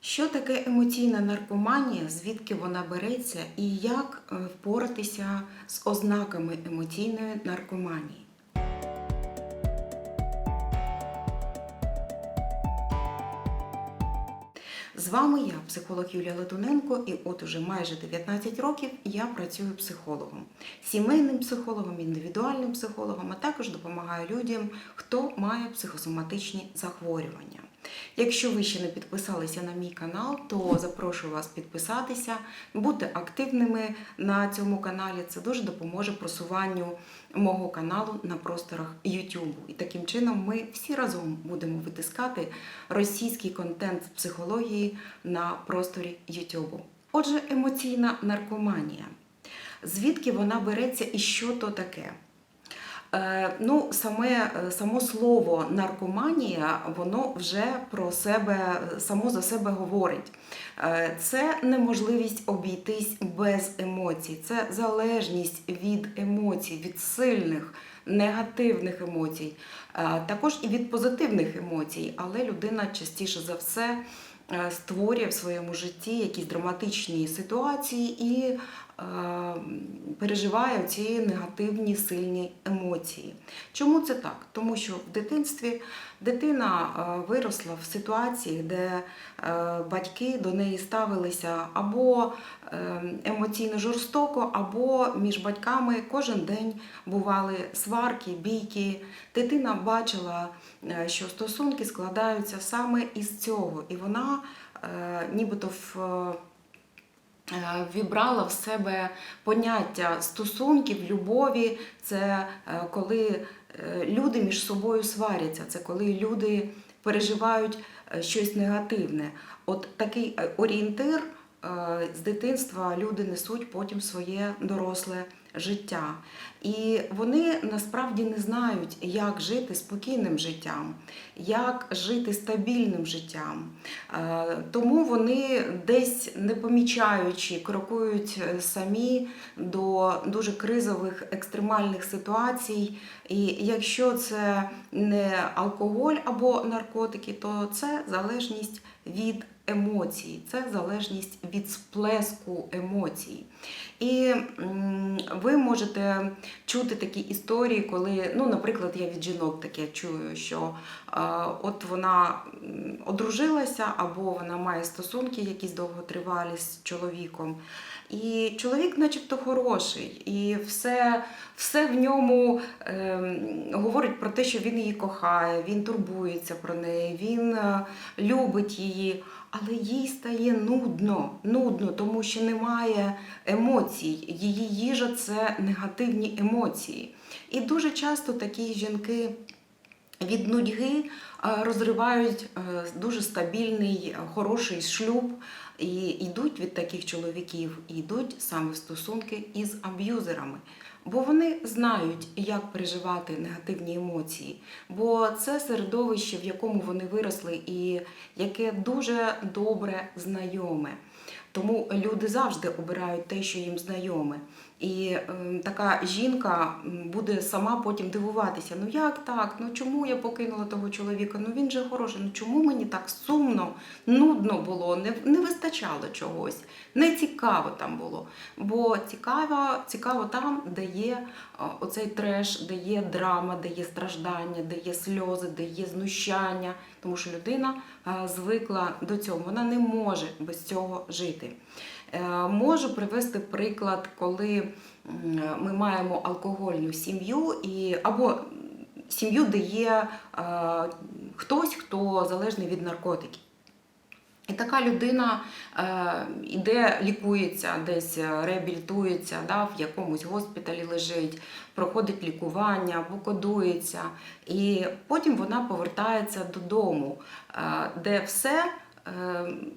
Що таке емоційна наркоманія, звідки вона береться і як е, впоратися з ознаками емоційної наркоманії? З вами я, психолог Юлія Летуненко, і от уже майже 19 років я працюю психологом, сімейним психологом, індивідуальним психологом, а також допомагаю людям, хто має психосоматичні захворювання. Якщо ви ще не підписалися на мій канал, то запрошую вас підписатися, бути активними на цьому каналі. Це дуже допоможе просуванню мого каналу на просторах YouTube. І таким чином ми всі разом будемо витискати російський контент з психології на просторі YouTube. Отже, емоційна наркоманія. Звідки вона береться і що то таке? Е, Ну, саме е, само слово наркоманія, воно вже про себе само за себе говорить. Е, Це неможливість обійтись без емоцій, це залежність від емоцій, від сильних негативних емоцій, е, також і від позитивних емоцій, але людина частіше за все е, створює в своєму житті якісь драматичні ситуації і е, переживає ці негативні сильні емоції. Чому це так? Тому що в дитинстві дитина е, виросла в ситуації, де е, батьки до неї ставилися або е, емоційно жорстоко, або між батьками кожен день бували сварки, бійки. Дитина бачила, е, що стосунки складаються саме із цього, і вона е, нібито в. Е, Вібрала в себе поняття стосунків, любові. Це е, коли е, люди між собою сваряться, це коли люди переживають щось негативне. От такий орієнтир з дитинства люди несуть потім своє доросле життя. І вони насправді не знають, як жити спокійним життям, як жити стабільним життям. Е, Тому вони десь не помічаючи, крокують е, самі до дуже кризових екстремальних ситуацій. І якщо це не алкоголь або наркотики, то це залежність від емоцій, це залежність від сплеску емоцій. І ви можете чути такі історії, коли, ну, наприклад, я від жінок таке чую, що е, от вона одружилася, або вона має стосунки якісь довготривалі з чоловіком. І чоловік, начебто, хороший, і все, все в ньому ем, говорить про те, що він її кохає, він турбується про неї, він е, любить її. Але їй стає нудно, нудно, тому що немає емоцій. Її їжа це негативні емоції. І дуже часто такі жінки від нудьги е, розривають е, дуже стабільний, е, хороший шлюб і йдуть від таких чоловіків, і йдуть саме в стосунки із аб'юзерами. Бо вони знають, як переживати негативні емоції, бо це середовище, в якому вони виросли, і яке дуже добре знайоме. Тому люди завжди обирають те, що їм знайоме. І е, така жінка буде сама потім дивуватися: ну як так? Ну чому я покинула того чоловіка? Ну він же хороший. Ну чому мені так сумно, нудно було, не, не вистачало чогось, не цікаво там було. Бо цікаво, цікаво там, де є е, оцей треш, де є драма, де є страждання, де є сльози, де є знущання. Тому що людина е, звикла до цього, вона не може без цього жити. Е, Можу привести приклад, коли ми маємо алкогольну сім'ю і або сім'ю, де є е, хтось, хто залежний від наркотиків. І така людина е, іде, лікується, десь реабілітується, да, в якомусь госпіталі лежить, проходить лікування або кодується. І потім вона повертається додому, де все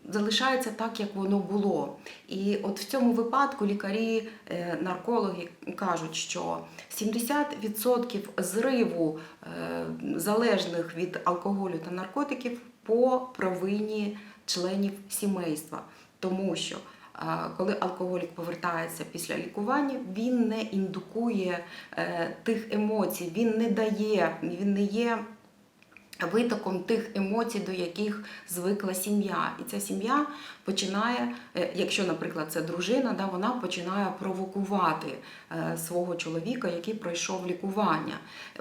залишається так, як воно було. І от в цьому випадку лікарі, е, наркологи кажуть, що 70% зриву е, залежних від алкоголю та наркотиків по провині членів сімейства, тому що е, коли алкоголік повертається після лікування, він не індукує тих емоцій, він не дає, він не є витоком тих емоцій, до яких звикла сім'я. І ця сім'я починає, е, якщо, наприклад, це дружина, да, вона починає провокувати е, свого чоловіка, який пройшов лікування.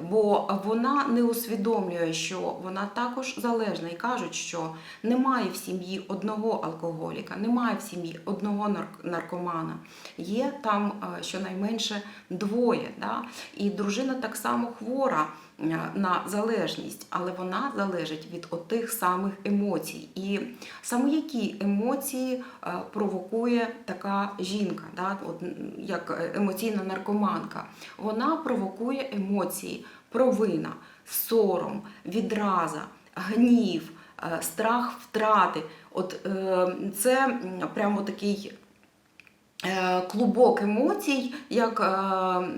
Бо вона не усвідомлює, що вона також залежна, і кажуть, що немає в сім'ї одного алкоголіка, немає в сім'ї одного нар- наркомана. Є там е, щонайменше двоє. Да? І дружина так само хвора на залежність, але вона залежить від отих самих емоцій. І саме які емоції е, провокує така жінка, да? От, як е, емоційна наркоманка. Вона провокує емоції провина, сором, відраза, гнів, е, страх втрати. От е, це прямо такий е, клубок емоцій, як, е,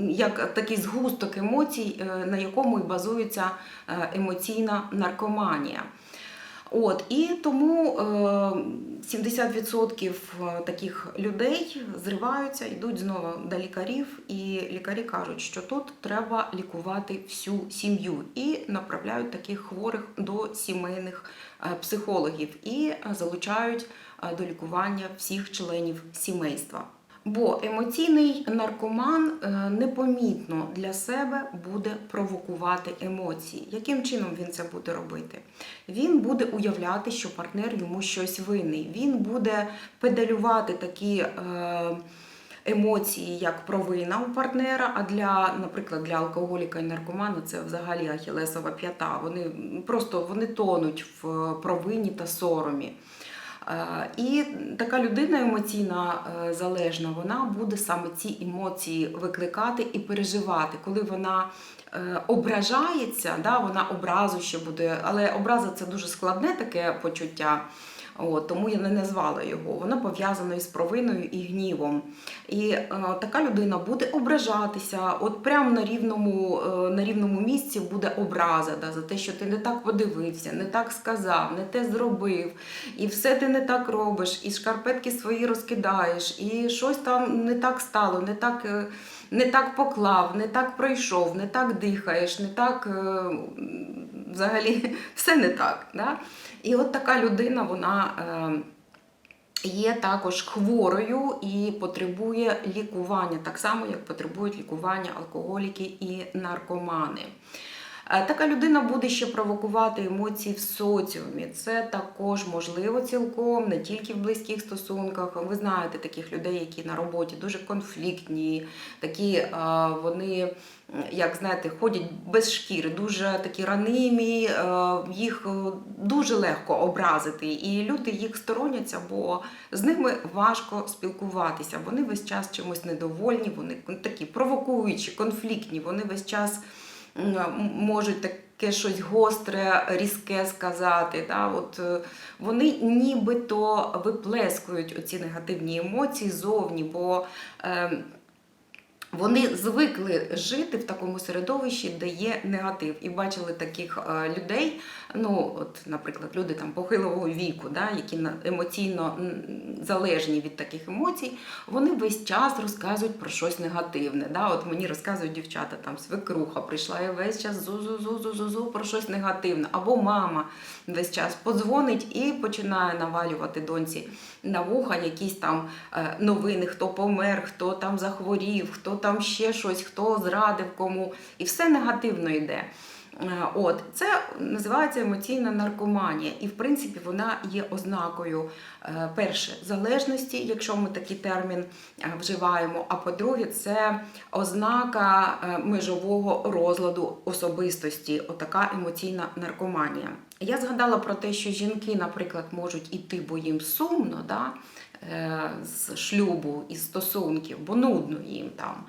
як такий згусток емоцій, е, на якому і базується е, емоційна наркоманія. От, і тому е, 70% таких людей зриваються, йдуть знову до лікарів, і лікарі кажуть, що тут треба лікувати всю сім'ю і направляють таких хворих до сімейних е, психологів і е, залучають е, до лікування всіх членів сімейства. Бо емоційний наркоман е, непомітно для себе буде провокувати емоції. Яким чином він це буде робити? Він буде уявляти, що партнер йому щось винний. Він буде педалювати такі. Е, Емоції як провина у партнера, а для, наприклад, для алкоголіка і наркомана це взагалі ахілесова п'ята. Вони просто вони тонуть в провині та соромі. Е, І така людина емоційна е, залежна, вона буде саме ці емоції викликати і переживати. Коли вона е, ображається, да, вона образу ще буде, але образа це дуже складне таке почуття. От, тому я не назвала його. Вона пов'язана із провиною і гнівом. І е, така людина буде ображатися, от прямо на рівному, е, на рівному місці буде образа да, за те, що ти не так подивився, не так сказав, не те зробив, і все ти не так робиш, і шкарпетки свої розкидаєш, і щось там не так стало, не так. е, Не так поклав, не так пройшов, не так дихаєш, не так е, взагалі все не так. Да? І от така людина, вона е, є також хворою і потребує лікування, так само, як потребують лікування алкоголіки і наркомани. Е, Така людина буде ще провокувати емоції в соціумі. Це також можливо цілком, не тільки в близьких стосунках. Ви знаєте таких людей, які на роботі дуже конфліктні, такі е, вони, як знаєте, ходять без шкіри, дуже такі ранимі, е, їх дуже легко образити. І люди їх стороняться, бо з ними важко спілкуватися. Вони весь час чимось недовольні, вони такі провокуючі, конфліктні, вони весь час можуть таке щось гостре, різке сказати. Да? От, е, вони нібито виплескують оці негативні емоції зовні, бо е, вони звикли жити в такому середовищі, де є негатив. І бачили таких е, людей, ну, от, наприклад, люди там похилого віку, да, які емоційно залежні від таких емоцій, вони весь час розказують про щось негативне. Да? От мені розказують дівчата, там свекруха прийшла і весь час зу-зу-зу-зу-зу про щось негативне. Або мама весь час подзвонить і починає навалювати доньці на вуха якісь там е, новини, хто помер, хто там захворів, хто там ще щось, хто зрадив кому. І все негативно йде. Е, От це називається емоційна наркоманія, і в принципі вона є ознакою е, перше залежності, якщо ми такий термін е, вживаємо. А по-друге, це ознака межового розладу особистості, отака емоційна наркоманія. Я згадала про те, що жінки, наприклад, можуть іти, бо їм сумно, да, з шлюбу і стосунків, бо нудно їм там.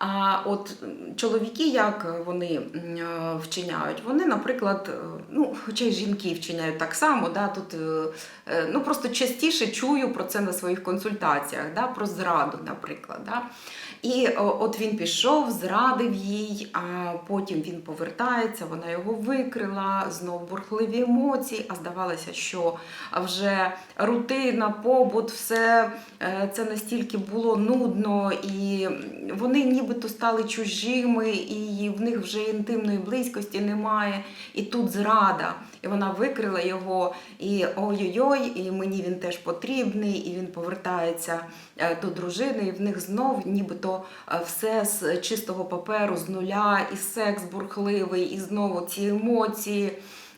А от чоловіки, як вони е, вчиняють, вони, наприклад, е, ну, хоча й жінки вчиняють так само, да, тут е, е, ну, просто частіше чую про це на своїх консультаціях, да, про зраду, наприклад. Да. І от він пішов, зрадив їй, а потім він повертається, вона його викрила, знов бурхливі емоції, а здавалося, що вже рутина, побут, все е, це настільки було нудно, і вони нібито стали чужими, і в них вже інтимної близькості немає. І тут зрада. І вона викрила його, і ой-ой-ой, і мені він теж потрібний, і він повертається е, до дружини, і в них знов нібито е, все з чистого паперу, з нуля, і секс бурхливий, і знову ці емоції.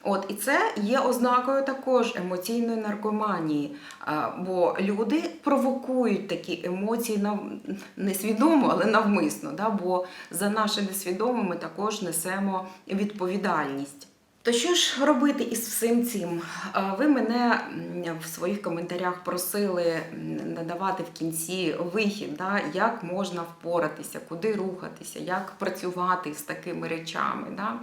От і це є ознакою також емоційної наркоманії. Бо люди провокують такі емоції нав... несвідомо, але навмисно. Да? Бо за наше несвідоме ми також несемо відповідальність. То що ж робити із всім цим? Ви мене в своїх коментарях просили надавати в кінці вихід, да, як можна впоратися, куди рухатися, як працювати з такими речами. Да?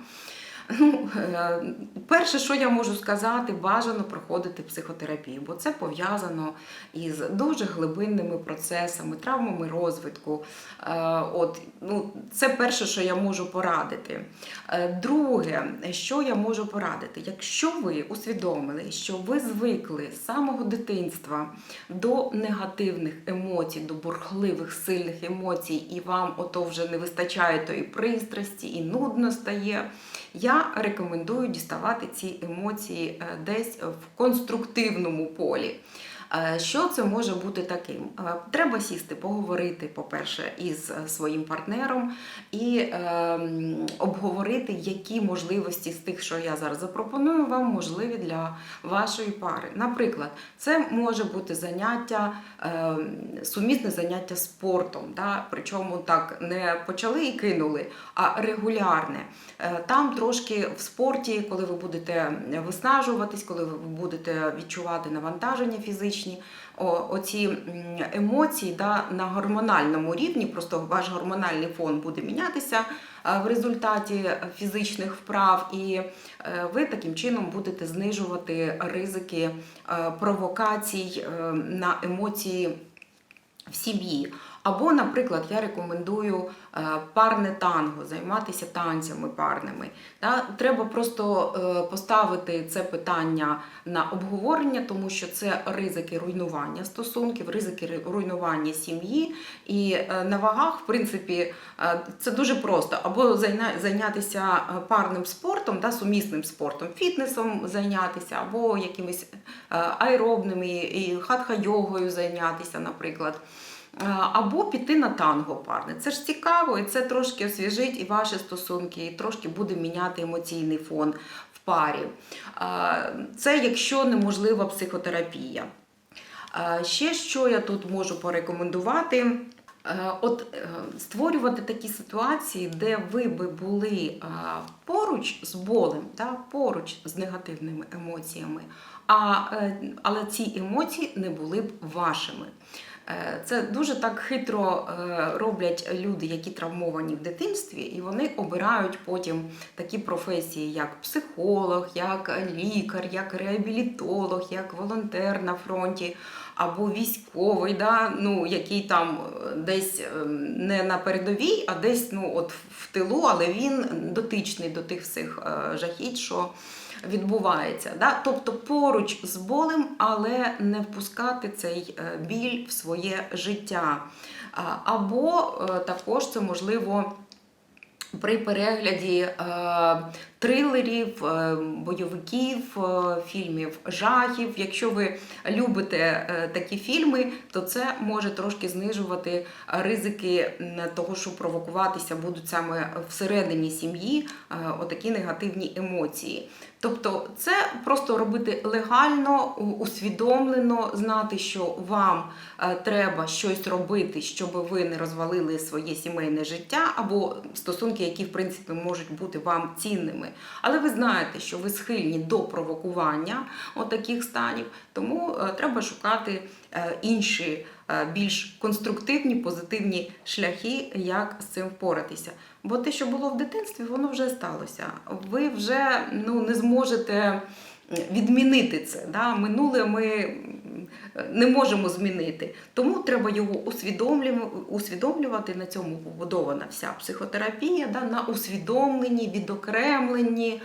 Ну, е, перше, що я можу сказати, бажано проходити психотерапію, бо це пов'язано із дуже глибинними процесами, травмами розвитку. Е, От, ну, це перше, що я можу порадити. Е, Друге, що я можу порадити, якщо ви усвідомили, що ви звикли з самого дитинства до негативних емоцій, до бурхливих сильних емоцій, і вам ото вже не вистачає тої пристрасті і нудно стає. Я рекомендую діставати ці емоції е, десь в конструктивному полі. Е, Що це може бути таким? Е, Треба сісти, поговорити, по-перше, із е, своїм партнером і е, обговорити, які можливості з тих, що я зараз запропоную, вам можливі для вашої пари. Наприклад, це може бути заняття, е, сумісне заняття спортом, да? причому так не почали і кинули, а регулярне. Там трошки в спорті, коли ви будете виснажуватись, коли ви будете відчувати навантаження фізичні, о- оці емоції да, на гормональному рівні, просто ваш гормональний фон буде мінятися е, в результаті фізичних вправ, і е, ви таким чином будете знижувати ризики е, провокацій на емоції в сім'ї. Або, наприклад, я рекомендую е, парне танго, займатися танцями парними. Треба просто е, поставити це питання на обговорення, тому що це ризики руйнування стосунків, ризики руйнування сім'ї. І е, на вагах, в принципі, це дуже просто. Або зайнятися парним спортом, сумісним спортом, фітнесом зайнятися, або якимись аеробними і хатха-йогою зайнятися, наприклад. Е, Або піти на танго парне. Це ж цікаво, і це трошки освіжить і ваші стосунки, і трошки буде міняти емоційний фон в парі. Е, Це якщо неможлива психотерапія. Е, Ще що я тут можу порекомендувати. От створювати такі ситуації, де ви би були поруч з болем, та, поруч з негативними емоціями, а, але ці емоції не були б вашими. Е, Це дуже так хитро е, роблять люди, які травмовані в дитинстві, і вони обирають потім такі професії, як психолог, як лікар, як реабілітолог, як волонтер на фронті або військовий, да, ну, який там е, десь не на передовій, а десь ну, от в тилу, але він дотичний до тих всіх жахіть, що відбувається. Да? Тобто поруч з болем, але не впускати цей е, біль в своє життя. Або е, також це можливо. При перегляді е, трилерів, е, бойовиків, е, фільмів жахів. Якщо ви любите е, такі фільми, то це може трошки знижувати ризики того, що провокуватися будуть саме всередині сім'ї отакі негативні емоції. Тобто, це просто робити легально, усвідомлено, знати, що вам треба щось робити, щоб ви не розвалили своє сімейне життя або стосунки, які в принципі можуть бути вам цінними. Але ви знаєте, що ви схильні до провокування отаких станів, тому е, треба шукати е, інші е, більш конструктивні, позитивні шляхи, як з цим впоратися. Бо те, що було в дитинстві, воно вже сталося. Ви вже ну, не зможете відмінити це. Да? Минуле ми не можемо змінити. Тому треба його усвідомлювати. На цьому побудована вся психотерапія, да, на усвідомленні, відокремленні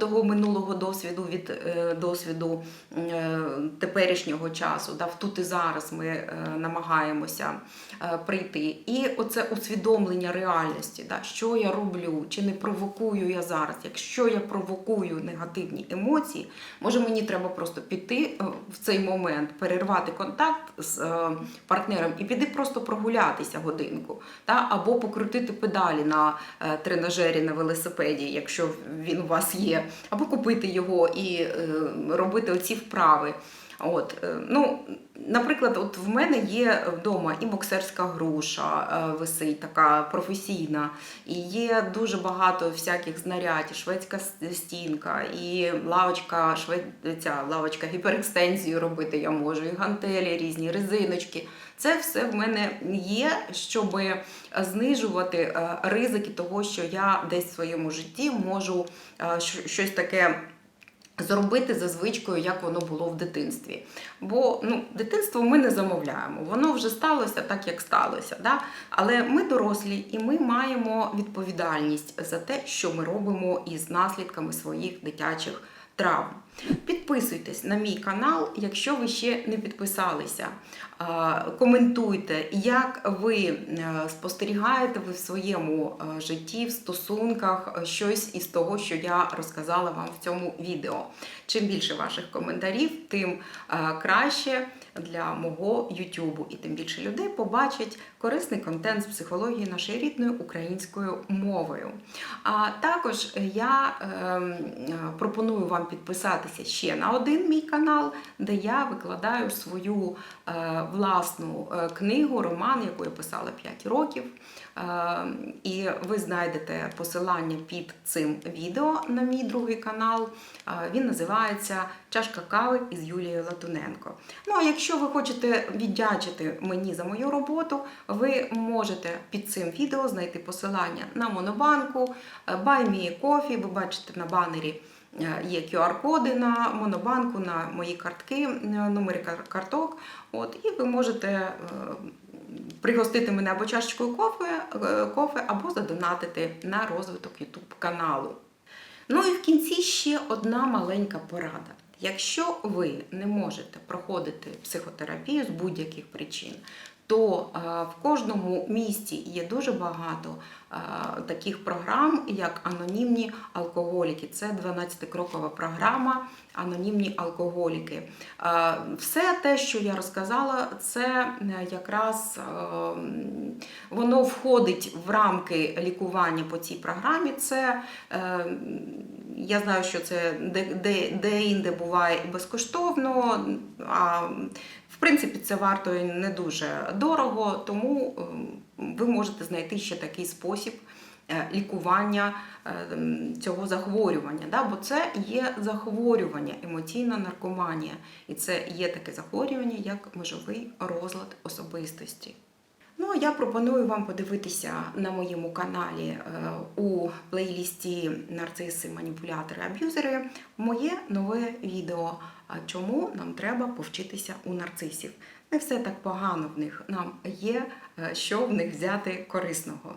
того минулого досвіду від е, досвіду е, теперішнього часу. Да, тут і зараз ми е, намагаємося прийти. І оце усвідомлення реальності, да, що я роблю, чи не провокую я зараз. Якщо я провокую негативні емоції, може мені треба просто піти в цей момент, перервати контакт з е, партнером і піди просто прогулятися годинку, та, або покрутити педалі на е, тренажері на велосипеді, якщо він у вас є, або купити його і е, робити оці вправи. От, е, ну, наприклад, от в мене є вдома і боксерська груша е, висить, така професійна, і є дуже багато всяких знарядь, шведська стінка, і лавочка, швед... ця лавочка гіперекстензію робити я можу, і гантелі різні, резиночки. Це все в мене є, щоб знижувати е, ризики того, що я десь в своєму житті можу щось таке зробити за звичкою, як воно було в дитинстві. Бо ну, дитинство ми не замовляємо, воно вже сталося так, як сталося. Да? Але ми дорослі і ми маємо відповідальність за те, що ми робимо із наслідками своїх дитячих травм. Підписуйтесь на мій канал, якщо ви ще не підписалися. Коментуйте, як ви е, спостерігаєте ви в своєму е, житті, в стосунках е, щось із того, що я розказала вам в цьому відео. Чим більше ваших коментарів, тим краще для мого Ютубу, і тим більше людей побачать корисний контент з психології нашої рідною українською мовою. А також я ем, пропоную вам підписатися ще на один мій канал, де я викладаю свою е, власну е, книгу, роман, яку я писала 5 років. Е, І ви знайдете посилання під цим відео на мій другий канал. Він називається Чашка кави із Юлією Латуненко. Ну а якщо ви хочете віддячити мені за мою роботу, ви можете під цим відео знайти посилання на Монобанку, е, Buy Me Coffee, ви бачите на банері. Е, Є QR-коди на монобанку, на мої картки, номери карток. От, і ви можете е, пригостити мене або чашечкою кофе, е, кофе, або задонатити на розвиток YouTube каналу. Ну і в кінці ще одна маленька порада. Якщо ви не можете проходити психотерапію з будь-яких причин, то е, в кожному місті є дуже багато е, таких програм, як анонімні алкоголіки. Це 12-крокова програма Анонімні алкоголіки. Е, Все те, що я розказала, це якраз воно входить в рамки лікування по цій програмі. Це я знаю, що це де, де, де буває безкоштовно, а в принципі це варто і не дуже дорого, тому ем, ви можете знайти ще такий спосіб е, лікування е, цього захворювання. Да? Бо це є захворювання, емоційна наркоманія. І це є таке захворювання, як межовий розлад особистості. Ну, я пропоную вам подивитися на моєму каналі е, у плейлісті Нарциси, маніпулятори, аб'юзери моє нове відео. А Чому нам треба повчитися у нарцисів? Не все так погано в них. Нам є е, що в них взяти корисного.